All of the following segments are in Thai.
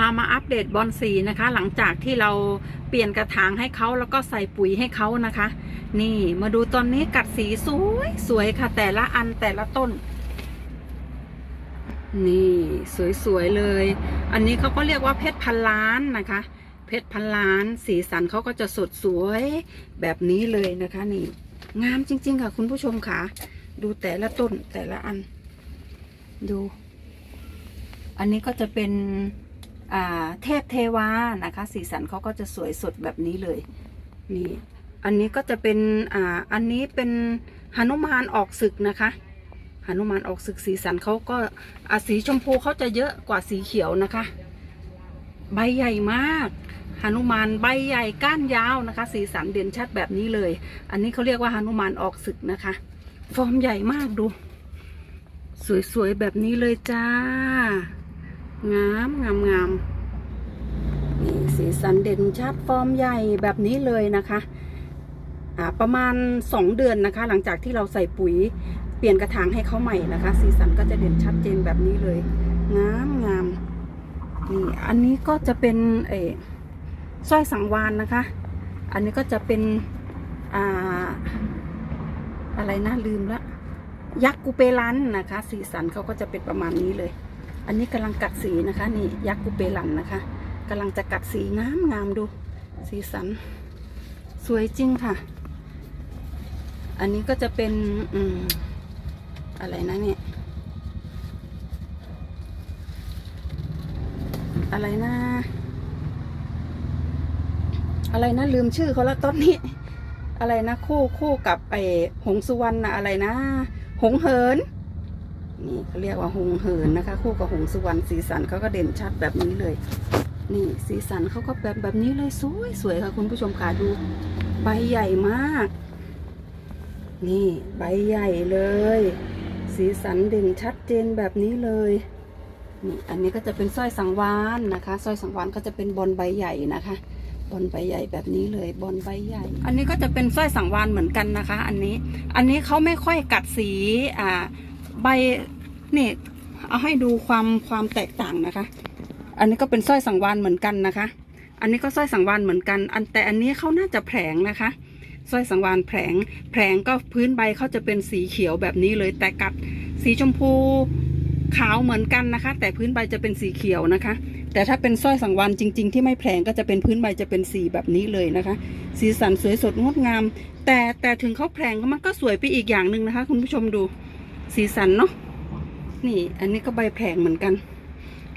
ามาอัปเดตบอลสีนะคะ หลังจากที่เราเปลี่ยนกระถางให้เขาแล้วก็ใส่ปุ๋ยให้เขานะคะ นี่มาดูตอนนี้กัดสีสวยสวยค่ะ แต่ละอันแต่ละต้น นี่สวยๆเลย อันนี้เขาก็เรียกว่าเพชรพันล้านนะคะ เพชรพันล้าน สีสันเขาก็จะสดสวยแบบนี้เลยนะคะ นี่ งามจริง ๆ ค่ะ คุณผู้ชมค่ะ ดูแต่ละต้นแต่ละอัน ดู อันนี้ก็จะเป็น เทพเทวานะคะ สีสันเขาก็จะสวยสดแบบนี้เลยนี่อันนี้ก็จะเป็นอ่าอันนี้เป็นหนุมานออกศึกนะคะหนุมานออกศึกสีสันเขาก็อสีชมพูเขาจะเยอะกว่าสีเขียวนะคะ ใบใหญ่มากหนุมานใบใหญ่ก้านยาวนะคะ สีสันเด่นชัดแบบนี้เลย อันนี้เขาเรียกว่าหนุมานออกศึกนะคะ ฟอร์มใหญ่มากดู สวยๆแบบนี้เลยจ้า งามงามงามนี่สีสันเด่นชัดฟอร์มใหญ่แบบนี้เลยนะคะอ่าประมาณสองเดือนนะคะ หลังจากที่เราใส่ปุ๋ยเปลี่ยนกระถางให้เขาใหม่นะคะ สีสันก็จะเด่นชัดเจนแบบนี้เลยงามงามนี่อันนี้ก็จะเป็นเออสร้อยสังวานนะคะ อันนี้ก็จะเป็นอ่าอะไรนะลืมละยักษ์กูเปรันนะคะ สีสันเขาก็จะเป็นประมาณนี้เลย อันนี้กำลังกัดสีนะคะนี่ยักษ์กูเปรันนะคะกำลังจะกัดสีงามงามดู สีสัน สวยจริงค่ะ อันนี้ก็จะเป็นอืมอะไรนะเนี่ยอะไรนะ อะไรนะลืมชื่อเขาแล้วต้นนี้ อะไรนะคู่คู่กับไอ้หงสุวรรณนะอะไรนะ หงเหิน นี่เขาเรียกว่าหงเหินนะคะ คู่กับหงสุวรรณสีสันเขาก็เด่นชัดแบบนี้เลย นี่สีสันเขาก็แบบแบบนี้เลยสวยสวยค่ะ คุณผู้ชมค่ะดูใบใหญ่มาก นี่ใบใหญ่เลย สีสันเด่นชัดเจนแบบนี้เลยนี่อันนี้ก็จะเป็นสร้อยสังวานนะคะสร้อยสังวานก็จะเป็นบอลใบใหญ่นะคะบอลใบใหญ่แบบนี้เลยบอลใบใหญ่ อันนี้ก็จะเป็นสร้อยสังวานเหมือนกันนะคะ อันนี้อันนี้เขาไม่ค่อยกัดสีอ่า ใบนี่เอาให้ดูความความแตกต่างนะคะ อันนี้ก็เป็นสร้อยสังวานเหมือนกันนะคะ อันนี้ก็สร้อยสังวานเหมือนกัน อันแต่อันนี้เขาน่าจะแผลงนะคะสร้อยสังวานแผลงแผลงก็พื้นใบเขาจะเป็นสีเขียวแบบนี้เลย แต่กัดสีชมพูขาวเหมือนกันนะคะ แต่พื้นใบจะเป็นสีเขียวนะคะ แต่ถ้าเป็นสร้อยสังวานจริง ๆ ที่ไม่แผลงก็จะเป็นพื้นใบจะเป็นสีแบบนี้เลยนะคะ สีสันสวยสดงดงาม แต่แต่ถึงเขาแผลงมันก็สวยไปอีกอย่างหนึ่งนะคะ คุณผู้ชมดู สีสันเนาะนี่ อันนี้ก็ใบแผงเหมือนกัน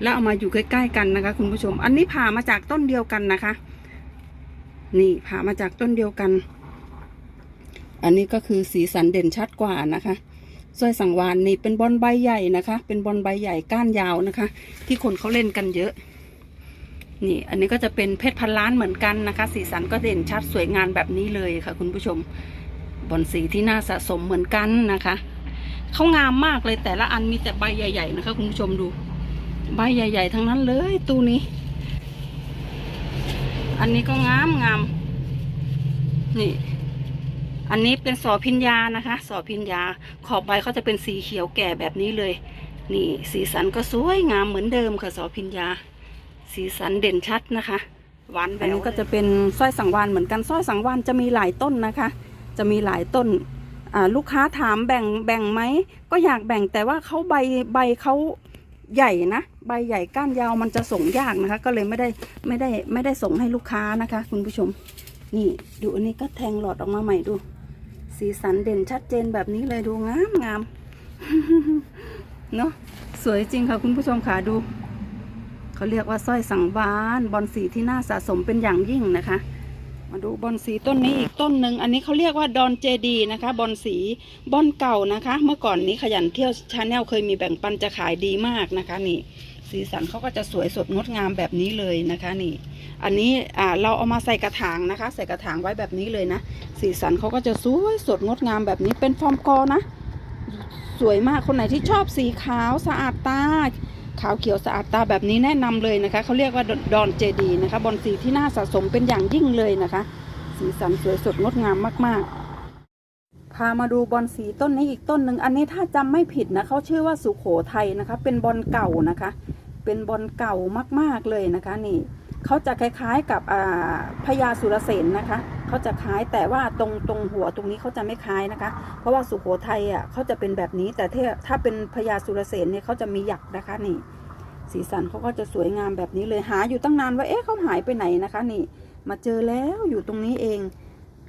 แล้วเอามาอยู่ใกล้ๆกันนะคะ คุณผู้ชม อันนี้ผ่ามาจากต้นเดียวกันนะคะ นี่ผ่ามาจากต้นเดียวกัน อันนี้ก็คือสีสันเด่นชัดกว่านะคะสร้อยสังวานนี่เป็นบอลใบใหญ่นะคะ เป็นบอลใบใหญ่ก้านยาวนะคะ ที่คนเขาเล่นกันเยอะ นี่ อันนี้ก็จะเป็นเพชรพันล้านเหมือนกันนะคะ สีสันก็เด่นชัดสวยงามแบบนี้เลยค่ะ คุณผู้ชมบอลสีที่น่าสะสมเหมือนกันนะคะ เขางามมากเลยแต่ละอันมีแต่ใบใหญ่ ๆ นะคะคุณผู้ชมดู ใบใหญ่ ๆ ทั้งนั้นเลยตู้นี้ อันนี้ก็งามงามนี่ อันนี้เป็นสอพิญญานะคะ สอพิญญา ขอบใบเขาจะเป็นสีเขียวแก่แบบนี้เลย นี่ สีสันก็สวยงามเหมือนเดิมค่ะสอพิญญา สีสันเด่นชัดนะคะหวานแบบนี้ก็จะเป็นสร้อยสังวานเหมือนกันสร้อยสังวานจะมีหลายต้นนะคะ จะมีหลายต้น ลูกค้าถามแบ่งแบ่งไหมก็อยากแบ่งแต่ว่าเขาใบใบเขาใหญ่นะ ใบใหญ่ก้านยาวมันจะส่งยากนะคะ ก็เลยไม่ได้ไม่ได้ไม่ได้ส่งให้ลูกค้านะคะ คุณผู้ชม นี่ดูอันนี้ก็แทงหลอดออกมาใหม่ดู สีสันเด่นชัดเจนแบบนี้เลยดูงามงามเนาะสวยจริงค่ะคุณผู้ชมค่ะดูเขาเรียกว่าสร้อยสังวานบอลสีที่น่าสะสมเป็นอย่างยิ่งนะคะ มาดูบอลสีต้นนี้อีกต้นหนึ่งอันนี้เขาเรียกว่าดอนเจดีนะคะบอลสีบอลเก่านะคะ เมื่อก่อนนี้ขยันเที่ยวชาแนลเคยมีแบ่งปันจะขายดีมากนะคะ นี่ สีสันเขาก็จะสวยสดงดงามแบบนี้เลยนะคะนี่ อันนี้อ่าเราเอามาใส่กระถางนะคะ ใส่กระถางไว้แบบนี้เลยนะ สีสันเขาก็จะสวยสดงดงามแบบนี้เป็นฟอร์มกอนะ สวยมากคนไหนที่ชอบสีขาวสะอาดตา ขาวเขียวสะอาดตาแบบนี้แนะนำเลยนะคะเขาเรียกว่าดอนเจดีนะคะบอลสีที่น่าสะสมเป็นอย่างยิ่งเลยนะคะ สีสันสวยสดงดงามมากๆ พามาดูบอลสีต้นนี้อีกต้นหนึ่งอันนี้ถ้าจำไม่ผิดนะเขาชื่อว่าสุโขทัยนะคะ เป็นบอลเก่านะคะเเป็นบอลเก่ามากๆเลยนะคะนี่ เขาจะคล้ายๆกับพญาสุรเสนนะคะเขาจะคล้ายแต่ว่าตรงตรงหัวตรงนี้เขาจะไม่คล้ายนะคะ เพราะว่าสุโขทัยอะเขาจะเป็นแบบนี้ แต่ถ้าถ้าเป็นพญาสุรเสนเนี่ยเขาจะมีหยักนะคะนี่ สีสันเขาก็จะสวยงามแบบนี้เลยหาอยู่ตั้งนานว่าเอ๊ะเขาหายไปไหนนะคะ นี่ มาเจอแล้วอยู่ตรงนี้เอง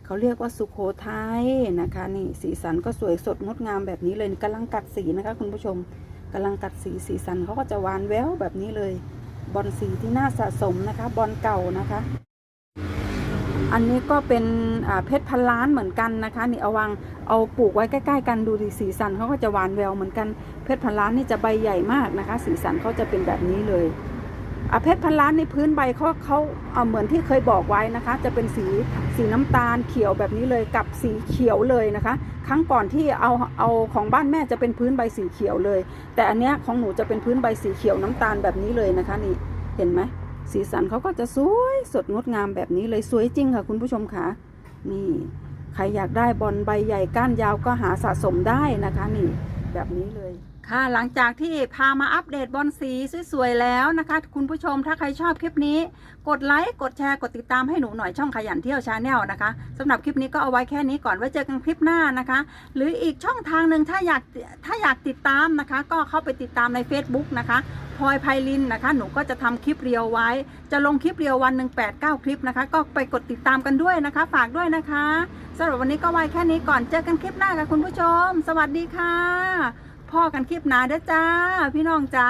เขาเรียกว่าสุโขทัยนะคะ นี่สีสันก็สวยสดงดงามแบบนี้เลยกำลังกัดสีนะคะ คุณผู้ชมกำลังกัดสีสีสันเขาก็จะวานแววแบบนี้เลย บอลสีที่น่าสะสมนะคะ บอลเก่านะคะ อันนี้ก็เป็นเพชรพันล้านเหมือนกันนะคะนี่เอาวางเอาปลูกไว้ใกล้ๆกันดูดีสีสันเขาก็จะหวานแววเหมือนกันเพชรพันล้านนี่จะใบใหญ่มากนะคะ สีสันเขาจะเป็นแบบนี้เลย เพชรพันล้านในพื้นใบเขาเขาเหมือนที่เคยบอกไว้นะคะ จะเป็นสีสีน้ำตาลเขียวแบบนี้เลยกับสีเขียวเลยนะคะ ครั้งก่อนที่เอาเอาของบ้านแม่จะเป็นพื้นใบสีเขียวเลย แต่อันเนี้ยของหนูจะเป็นพื้นใบสีเขียวน้ำตาลแบบนี้เลยนะคะนี่เห็นไหมสีสันเขาก็จะสวยสดงดงามแบบนี้เลยสวยจริงค่ะ คุณผู้ชมค่ะนี่ใครอยากได้บอลใบใหญ่ก้านยาวก็หาสะสมได้นะคะนี่แบบนี้เลย ค่ะหลังจากที่พามาอัปเดตบอลสีสวยๆแล้วนะคะ คุณผู้ชมถ้าใครชอบคลิปนี้ กดไลค์กดแชร์กดติดตามให้หนูหน่อยช่องขยันเที่ยวชาแนลนะคะสำหรับคลิปนี้ก็เอาไว้แค่นี้ก่อนไว้เจอกันคลิปหน้านะคะ หรืออีกช่องทางหนึ่งถ้าอยากถ้าอยากติดตามนะคะ ก็เข้าไปติดตามใน Facebook นะคะพลอยไพลินนะคะ หนูก็จะทำคลิปเรียวไว้ จะลงคลิปเรียววันหนึ่งแปดเก้าคลิปนะคะ ก็ไปกดติดตามกันด้วยนะคะ ฝากด้วยนะคะสำหรับวันนี้ก็ไว้แค่นี้ก่อนเจอกันคลิปหน้าค่ะคุณผู้ชม สวัสดีค่ะ พ่อกันคลิปหน้าเด้อจ้า พี่น้องจ้า